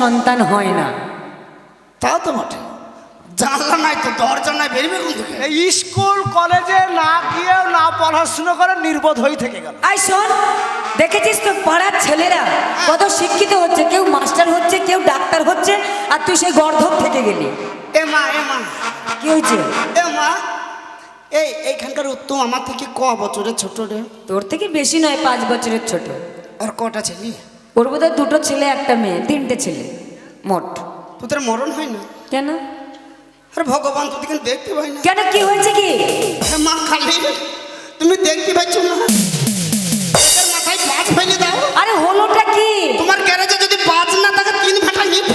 সন্তান হয় না। তা তো বটে। জানলা নাই তো দরজা নাই কোন দিকে স্কুল কলেজে না গিয়েও না পড়াশুনো করে নির্বোধ হয়ে থেকে গেল। আই শোন দেখেছিস তো পাড়ার ছেলেরা কত শিক্ষিত হচ্ছে কেউ মাস্টার হচ্ছে কেউ ডাক্তার হচ্ছে আর তুই সেই গর্ধব থেকে গেলি। এ মা এ মা। কি হয়েছে? এ মা এই এইখানকার উত্তম আমার থেকে ক বছরের ছোট রে? তোর থেকে বেশি নয় পাঁচ বছরের ছোট। আর কটা ছেলে? ওর বোধহয় দুটো ছেলে একটা মেয়ে তিনটে ছেলে মোট। তোদের মরণ হয় না? কেন? আরে ভগবান কিন্তু দেখতে পাই না। কেন কি হয়েছে কি? মা খালি তুমি দেখতে পাচ্ছ না? মাথায় পাঁচ ফেলে দাও। আরে হলোটা কি? তোমার গ্যারেজে যদি পাঁচ না থাকে তিন ফাটা নিপ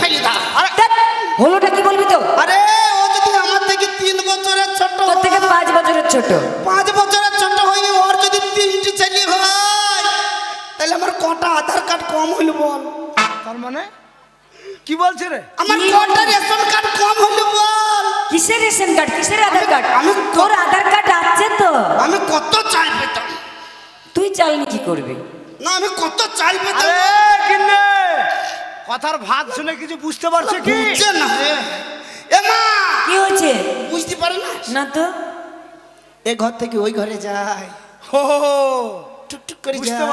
আমার কটা রেশন কার্ড কম হইল বল। কিসের রেশন কার্ড কিসের আধার কার্ড আমি- তোর আধার কার্ড আছে তো। আমি কত চাল পেতাম? তুই চাইনি কি করবি? না আমি কত চাল পেতাম? কিন্নে! কথার ভাগ শুনে কিছু বুঝতে পারছে কি? বুঝছে না রে। এ মা! কি হয়েছে? বুঝতে পারে না? না তো। এ ঘর থেকে ওই ঘরে যায়। হো হো, হো। টুকটুক করে বুঝতে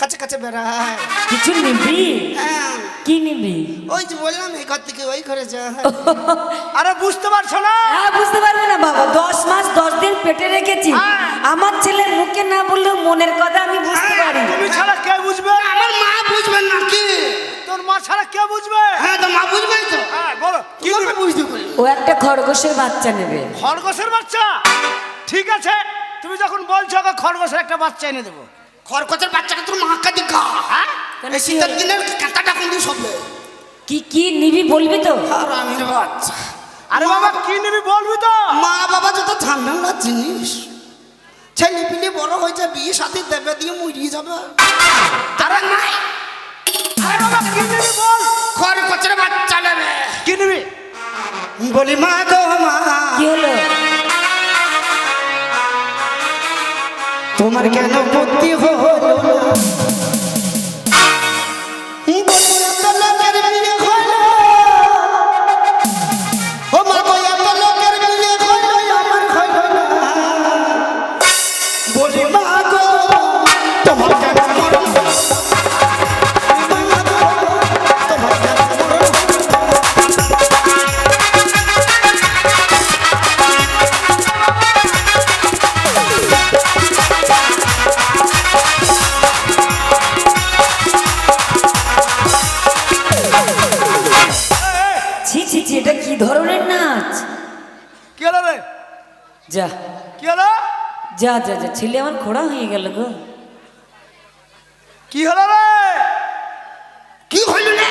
কাছে কাছে বেড়ায় কিছু নিবি? হ্যাঁ। কি নিবি? ওই যে বললাম এই ঘর থেকে ওই ঘরে যায় আরে বুঝতে পারছ না? হ্যাঁ বুঝতে পারবে না বাবা। দশ মাস দশ দিন পেটে রেখেছি। হ্যাঁ। আমার ছেলে মুখে না বললেও মনের কথা আমি বুঝতে পারি। তুমি ছাড়া কে বুঝবে? আমার মা বুঝবেন না কি? তোর মা ছাড়া কে বুঝবে? হ্যাঁ তো মা বুঝবেন তো। হ্যাঁ বলো কি বুঝতে ও একটা খরগোশের বাচ্চা নেবে। খরগোশের বাচ্চা? ঠিক আছে তুমি যখন বলছো খরগোশের একটা বাচ্চা এনে দেবো। খরকতের বাচ্চাকে তোর মাকে দিকা হ্যাঁ? এই কি শীতের? দিনের কাঁটাটা কোন সবলে। কি কি নিবি বলবি তো? আর আমির বাচ্চা। আরে বাবা কি নিবি বলবি তো? মা বাবা যত ঝামেলা জিনিস ছেলে পিলে বড় হয়েছে বিয়ে সাথে দেবে দিয়ে মুড়িয়ে যাবে। আরে নাই আরে বাবা কি নিবি বল? খরকতের বাচ্চা নেবে। কি নিবি? বলি মা গো মা। কি হলো? তোমার কেন বুদ্ধি হলো? যা যা যা ছেলে আমার খোড়া হয়ে গেল গো। কি হলো রে? কি হইল না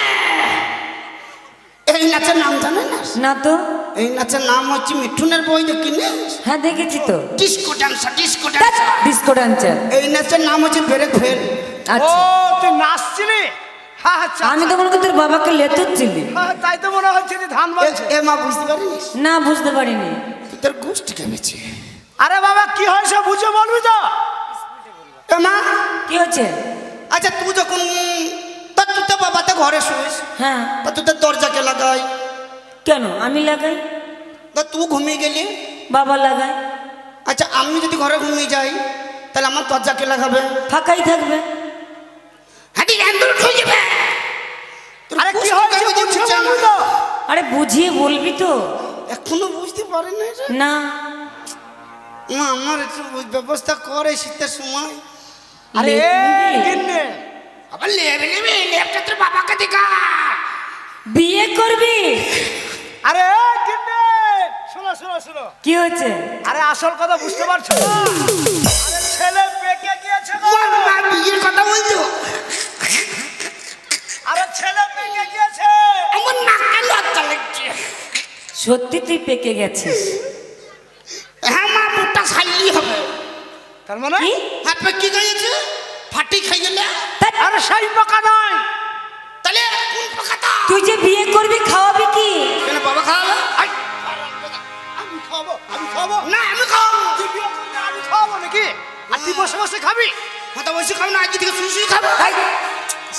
এই নাচের নাম জানে না? না তো। এই নাচের নাম হচ্ছে মিঠুনের বই দেখিনি হ্যাঁ দেখেছি তো। Disco dancer disco dancer. Disco dancer. এই নাচের নাম হচ্ছে ব্রেক ফেল ও আচ্ছা তুই নাচছিলি? আমি তো মনে করি তোর বাবাকে লেতুচ্ছিলি। হ্যাঁ, তাই তো মনে হচ্ছে ধান এ মা বুঝতে পারিনি? না বুঝতে পারিনি। তোর গোষ্ঠী কেমেছে আরে বাবা কি হয়েছে? বুঝে বলবি তো? মা কি হচ্ছে আচ্ছা তুই যখন তা তুই তো বাবাতে ঘরে শুইস। হ্যাঁ। তা তুই তো দরজাকে লাগাই। কেন? আমি লাগাই। তা তুই ঘুমিয়ে গেলি? বাবা লাগায়। আচ্ছা আমি যদি ঘরে ঘুমিয়ে যাই তাহলে আমার দরজাকে লাগাবে। ফাঁকাই থাকবে। আরে কি হয়েছে? তো? আরে বুঝিয়ে বলবি তো? এখনও বুঝতে পারে না রে। না। মা আমার একটু ব্যবস্থা করে শীতের সময়। আরে? আবার লেবে নেবে লেপটা তোর বাবাকে দেখা বিয়ে করবি? আরে শোনো শোনো শোনো। কি হয়েছে? আরে আসল কথা বুঝতে পারছ? আরে ছেলে পেকে গিয়েছে গো। মা বিয়ের কথা বলছো? আরে ছেলে পেকে গিয়েছে। আমার নাকে লজ্জা লাগছে? সত্যি তুই পেকে গেছিস হ্যাঁ মা বুটটা খাইলি হবে তার মানে? কি? হ্যাঁ পেকি গিয়েছে ফাটি খাই গেলে? আরে সেই পোকা নয়। তাহলে কোন পোকাটা তুই যে বিয়ে করবি খাওয়াবি কি? কেন বাবা খাওয়াবে? আমি খাব আমি খাব না আমি খাওয়াবো। তুই বিয়ে করবি, আমি খাব নাকি? আর তুই বসে বসে খাবি? মাথা বসে খাব না আজকে থেকে শুয়ে শুয়ে খাব।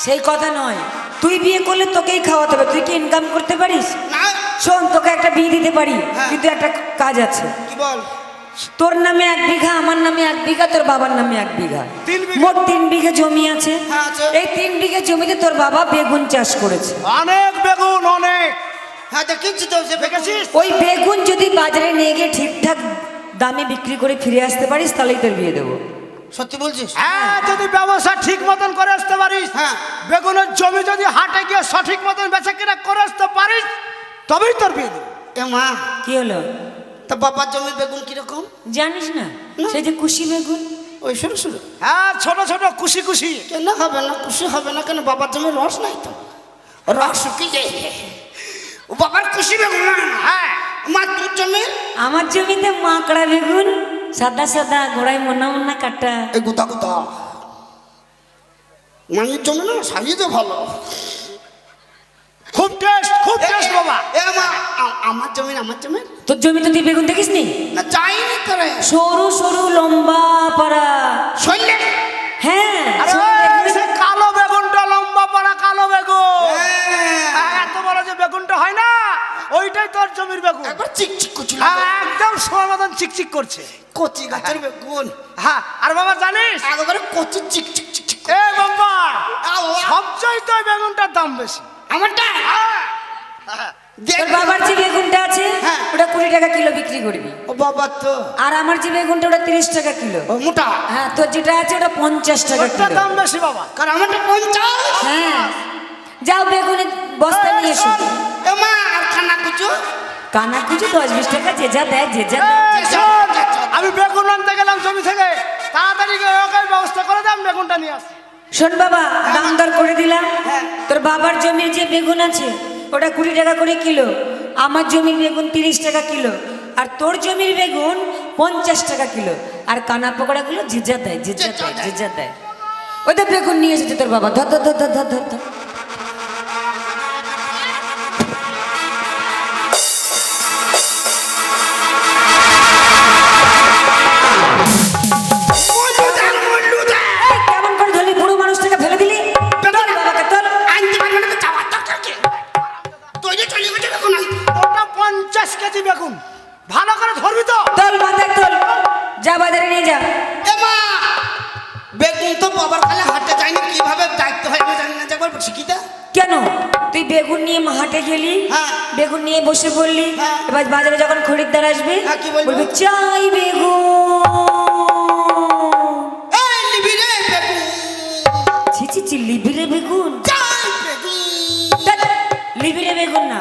সেই কথা নয়। তুই বিয়ে করলে তোকেই খাওয়াতে হবে। তুই কি ইনকাম করতে পারিস? না। শোন তোকে একটা বিয়ে দিতে পারি হ্যাঁ। কিন্তু একটা কাজ আছে। কি বল? তোর নামে এক বিঘা আমার নামে এক বিঘা তোর বাবার নামে এক বিঘা? মোট তিন বিঘে জমি আছে। হ্যাঁ, এই তিন বিঘা জমিতে তোর বাবা বেগুন চাষ করেছে। অনেক বেগুন অনেক। হ্যাঁ ওই বেগুন যদি বাজারে নিয়ে গিয়ে ঠিকঠাক দামে বিক্রি করে ফিরে আসতে পারিস তাহলেই তোর বিয়ে দেবো। সত্যি বলছিস? হ্যাঁ যদি ব্যবসা ঠিক মতন করে আসতে পারিস হ্যাঁ। বেগুনের জমি যদি হাটে গিয়ে সঠিক মতন বেচা কিনা করে আসতে পারিস তবেই তোর বিয়ে দেবো। এ মা কি হলো? তা বাবার জমির বেগুন কীরকম? জানিস না সেই যে কুশি বেগুন। ওই শুরু শুরু হ্যাঁ ছোট ছোট খুশি খুশি কেন হবে না খুশি হবে না কেন? বাবার জমির রস নাই তো? রস শুকিয়ে ও বাবার খুশি বেগুন না? হ্যাঁ। মা তোর জমি। আমার জমিতে মাকড়া বেগুন সাদা সাদা গোড়ায় মোনা মোনা কাটা। এই গুতা গোতা মায়ের জমি না সাজিয়ে ভালো। টেস্ট খুব টেস্ট বাবা। এ মা আমার জমি আমার জমি তোর জমিতে তুই বেগুন দেখিস নি না যাইনি তোরে। সরু সরু লম্বা পাড়া। শৈলে? হ্যাঁ আরে সে কালো বেগুনটা লম্বা পড়া কালো বেগুন। হ্যাঁ, এত বড় যে বেগুনটা হয় না ওইটাই তোর জমির বেগুন। একবার চিক চিক করছিল। হ্যাঁ, একদম সময় মতন চিকচিক করছে। কচি গাছের বেগুন। হ্যাঁ আর বাবা জানিস? একবারে কচি চিক চিক চিক চিক এ বাবা আও। সবচাইতে বেগুনটার দাম বেশি। আমারটা? হ্যাঁ। দেখ। তোর বাবার যে বেগুনটা আছে হ্যাঁ। ওটা কুড়ি টাকা কিলো বিক্রি করবি। ও বাবা তো। আর আমার যে বেগুনটা ওটা তিরিশ টাকা কিলো। ও মোটা? হ্যাঁ তোর যেটা আছে ওটা পঞ্চাশ টাকা কিলো। দাম বেশি বাবা। কারণ আমারটা পঞ্চাশ? হ্যাঁ। যাও বেগুনের বস্তা নিয়ে এসো। মা আর খানা কুচু কানা কুচু দশ বিশ টাকা যে যা দেয় যে যা আমি বেগুন আনতে গেলাম জমি থেকে। তাড়াতাড়ি ব্যবস্থা করে দাম বেগুনটা নিয়ে আস শোন বাবা দাম দর করে দিলাম বাবার জমির যে বেগুন আছে, ওটা কুড়ি টাকা করে কিলো, আমার জমির বেগুন তিরিশ টাকা কিলো, আর তোর জমির বেগুন পঞ্চাশ টাকা কিলো, আর কানা পকোড়াগুলো জিজা দেয় জিজা দেয় জিজা দেয়। ওদের বেগুন নিয়ে এসেছে তোর বাবা ধর ধর ধর ধর ধর ধর। যা বাজারে নিয়ে যা। মা! বেগুন তো বাবার কালে হাটে যায়নি কীভাবে দায়িত্ব হয় আমি জানি না যে একবার শিখিতে কেন? তুই বেগুন নিয়ে হাটে গেলি হ্যাঁ। বেগুন নিয়ে বসে পড়লি হ্যাঁ। এবার বাজারে যখন খরিদ্দার আসবে হ্যাঁ, বলবে? চাই বেগুন। লিবিরে বেগুন। চাই বেগুন। ধ্যাৎ, লিবিরে বেগুন না।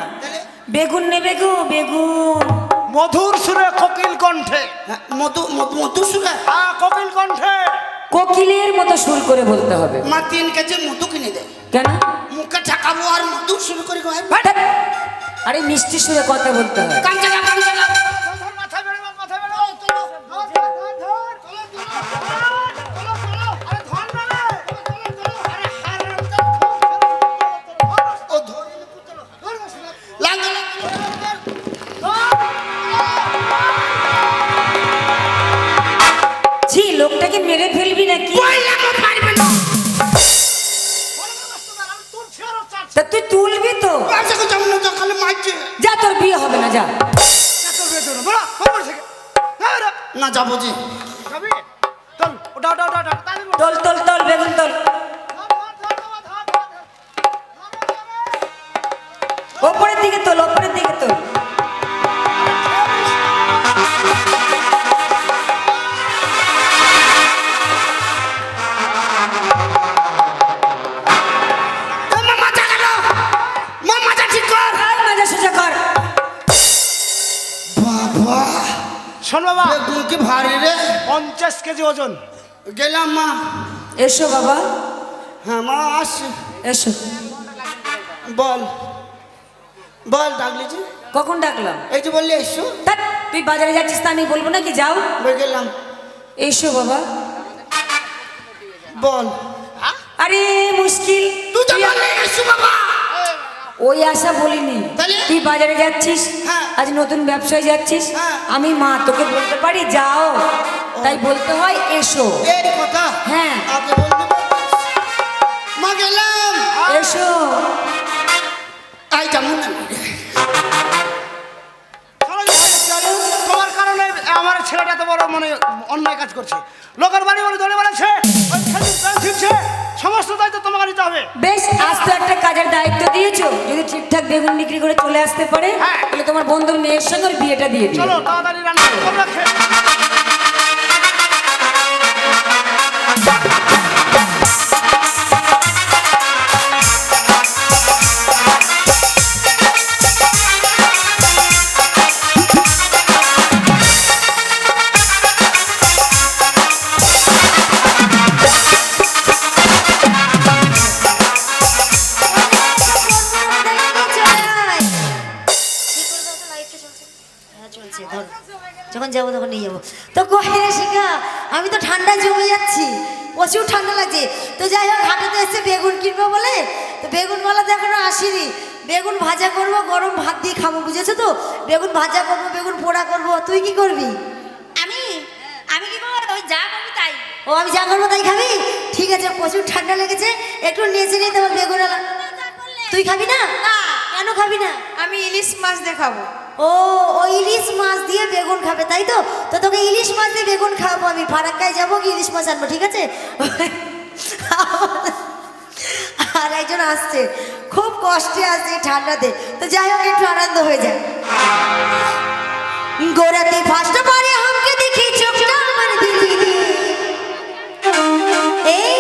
বেগুন নেবে গো বেগুন। মধুর সুরে কোকিল কণ্ঠে। হ্যাঁ, মধু মধু সুরে? হ্যাঁ কোকিল কণ্ঠে। কোকিলের মতো সুর করে বলতে হবে। মা তিন কেজি মধু কিনে দে। কেন? মুখে ঠাকাবো আর মধু সুর করে আরে মিষ্টি সুরে কথা বলতে হবে কাঞ্চা। না। হ্যাঁ, যাব জি। তোল তোল তোল বেগুন তল। ওপরের দিকে তোল ওপরের দিকে তোল শোন বাবা বেগুন কি ভারী রে। পঞ্চাশ কেজি ওজন। গেলাম মা। এসো বাবা। হ্যাঁ মা আসছি। এসো। বল। বল ডাকলি যে। কখন ডাকলাম? এই যে বললি এসো। তুই বাজারে যাচ্ছিস তা আমি বলব নাকি? যাও। বই গেলাম। এসো বাবা। বল। আরে মুশকিল। তুই তো বললি এসো বাবা। ওই আশা বলিনি? তুই বাজারে যাচ্ছিস? হ্যাঁ। আজ নতুন ব্যবসায় যাচ্ছিস? হ্যাঁ। আমি মা তোকে বলতে পারি যাও। তাই বলতে হয় এসো। কথা? হ্যাঁ। এসো। তোমার কারণে আমার ছেলেটা তো বড় মানে অন্যায় কাজ করছে। লোকের বাড়ি বাড়ি ধরে বেড়াচ্ছে সমস্ত দায়িত্ব তোমাকে নিতে হবে বেশ আজ তো একটা কাজের দায়িত্ব দিয়েছ যদি ঠিকঠাক বেগুন বিক্রি করে চলে আসতে পারে হ্যাঁ। তাহলে তোমার বন্ধু মেয়ের সঙ্গে ওর বিয়েটা দিয়ে দিও চলো তাড়াতাড়ি রান্না করো। যাব তখন নিয়ে যাব। তো কহে শিখা আমি তো ঠান্ডা জমে যাচ্ছি। প্রচুর ঠান্ডা লাগছে। তো যাই হোক হাটেতে এসে বেগুন কিনবো বলে তো বেগুন বলা তো এখনও আসেনি। বেগুন ভাজা করব গরম ভাত দিয়ে খাব বুঝেছ তো? বেগুন ভাজা করব বেগুন পোড়া করব তুই কি করবি? আমি? আমি কি করব? ওই যা করবি তাই। ও আমি যা করব তাই খাবি? ঠিক আছে প্রচুর ঠান্ডা লেগেছে। একটু নেচে নিয়ে তোমার বেগুন আলা তুই খাবি না? না। কেন খাবি না? আমি ইলিশ মাছ দেখাবো ও ও ইলিশ মাছ দিয়ে বেগুন খাবে তাই তো তো তোকে ইলিশ মাছ দিয়ে বেগুন খাওয়াবো আমি। ফারাক্কায় যাব কি ইলিশ মাছ আনব, ঠিক আছে? আর একজন আসছে। খুব কষ্টে আসছে ঠান্ডাতে। তো যাই হোক, একটু আনন্দ হয়ে যায় গোড়াতে ফার্স্ট বারে আমাকে দেখি চোখটা আমার দিলি এই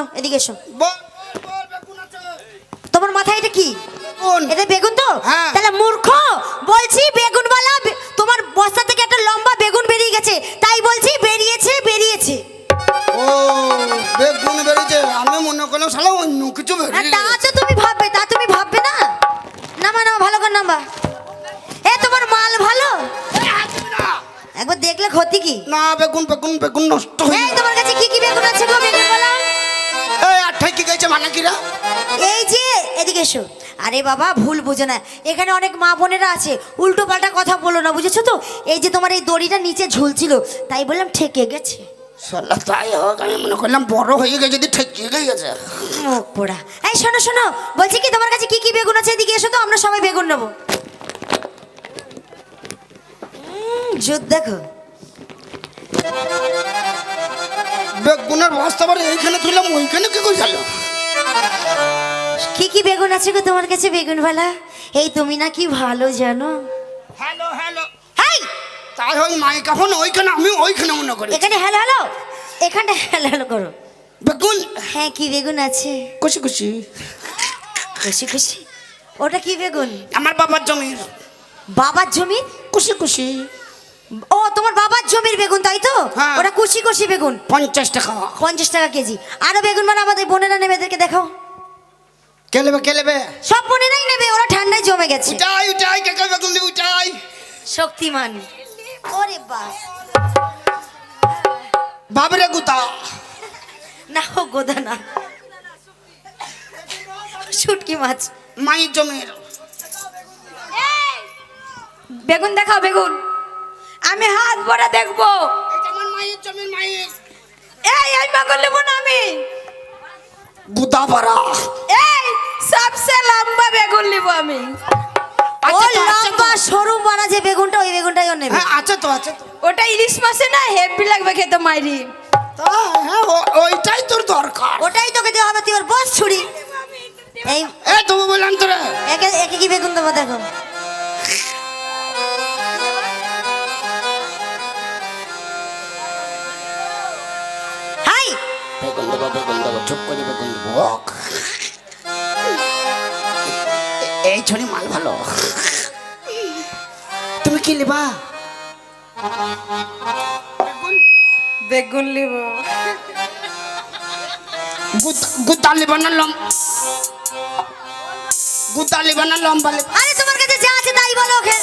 শোনো এদিকে এসো। এসো। আরে বাবা ভুল বুঝো না। এখানে অনেক মা বোনেরা আছে। উল্টো পাল্টা কথা বলো না বুঝেছ তো? এই যে তোমার এই দড়িটা নিচে ঝুলছিল তাই বললাম ঠেকে গেছে। তাই হোক আমি মনে করলাম বড় হয়ে গেছে যদি ঠেকিয়ে গেছে। মুখ পোড়া। এই শোনো শোনো। বলছি কি তোমার কাছে কি কি বেগুন আছে এদিকে এসো তো আমরা সবাই বেগুন নেব। জুত দেখো। বেগুনের বস্তা এইখানে তুললাম ওইখানে কি করে গেল? কি কি বেগুন আছে গো তোমার কাছে বেগুন ভালা এই তুমি না কি ভালো জানো। Hello hello. হাই! তাই হোক মাইকাফোন ওইখানে আমি ওইখানে মনে করি। এখানে হ্যালো হ্যালো! এখানে হ্যালো হ্যালো করো। বেগুন? হ্যাঁ কি বেগুন আছে? খুশি খুশি। খুশি খুশি। ওটা কি বেগুন? আমার বাবার জমির। বাবার জমির? খুশি খুশি। ও তোমার বাবার জমির বেগুন তাই তো? হ্যাঁ। ওটা কুচি কুচি বেগুন। পঞ্চাশ টাকা। পঞ্চাশ টাকা কেজি। আরও বেগুন মানে আমাদের বোনেরা নেবে এদেরকে দেখাও। কে নেবে কে নেবে সব বোনেরাই নেবে ওরা ঠান্ডায় জমে গেছে। উঠাই উঠাই কে কে বেগুন দিবি উঠাই। শক্তিমান। ওরে বাস বাবরে গুতা। না ও গোদা না শুটকি মাছ। মায়ের জমির। বেগুন দেখাও বেগুন। আমি হাত ভরা দেখব। এই এই মাগল নেব না আমি। গুদা ভরা। এই সবসে লম্বা বেগুন নেব আমি। ও আচ্ছা তো, আচ্ছা লম্বা সরু বানা যে বেগুনটা ওই বেগুনটাই ও নেবে। হ্যাঁ আছে তো আছে তো। ওটা ইলিশ মাছে না হেভি লাগবে খেতে মাইরি। তা, হ্যাঁ ওইটাই তোর দরকার। ওটাই তোকে দেওয়া হবে তুই ওর বস ছুরি। এই এ তুমি বললাম তোরে। একে একে কি বেগুন দেবো দেখো। হাই! বেগুন দেবো বেগুন দেবো চুপ করে বেগুন দেবো ছড়ি মাল ভালো। তুমি কি লিবা বেগুন। বেগুন নিব। গুদ- না লম লিবা না লম্বা লিবা আরে তোমার কাছে যা আছে তাই বলো ওকে।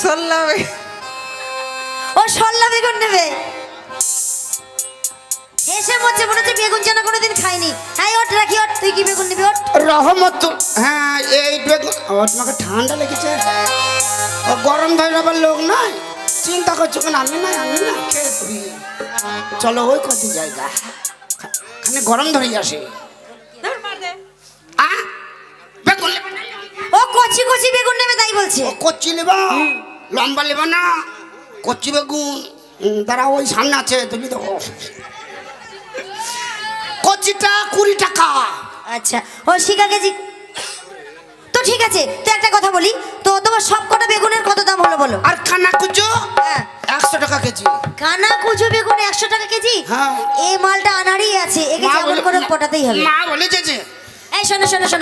সল্লা ও সল্লা বেগুন নেবে। মরছে মনে হচ্ছে বেগুন চানা কোনোদিন খাইনি হ্যাঁ ওট রাখি ওট তুই কি বেগুন নিবি ওট রহমত হ্যাঁ এই বেগুন। ও তোমাকে ঠান্ডা লেগেছে। ও গরম ধরে আবার লোক নাই চিন্তা করছ কেন? আমি নাই আমি না চলো ওই কত জায়গা। খানে গরম ধরে আসে আ? বেগুন ও কচি কচি বেগুন নেবে তাই বলছে। ও কচ্ছি নেবা? লম্বা নেবা না? কচ্ছি বেগুন দাঁড়া ওই সামনে আছে তুমি দেবো কচ্ছিটা কুড়ি টাকা আচ্ছা ও শিকা কেজি তো ঠিক আছে তো একটা কথা বলি। তো তোমার সব কটা বেগুনের কত দাম হলো বলো? আর খানা কুচো হ্যাঁ। একশো টাকা কেজি। কানা কুচো বেগুন একশো টাকা কেজি? হ্যাঁ। এই মালটা আনারই আছে একে যেমন করে পটাতেই হবে। মা বলেছে যে। এই শোনো শোনো শোনো।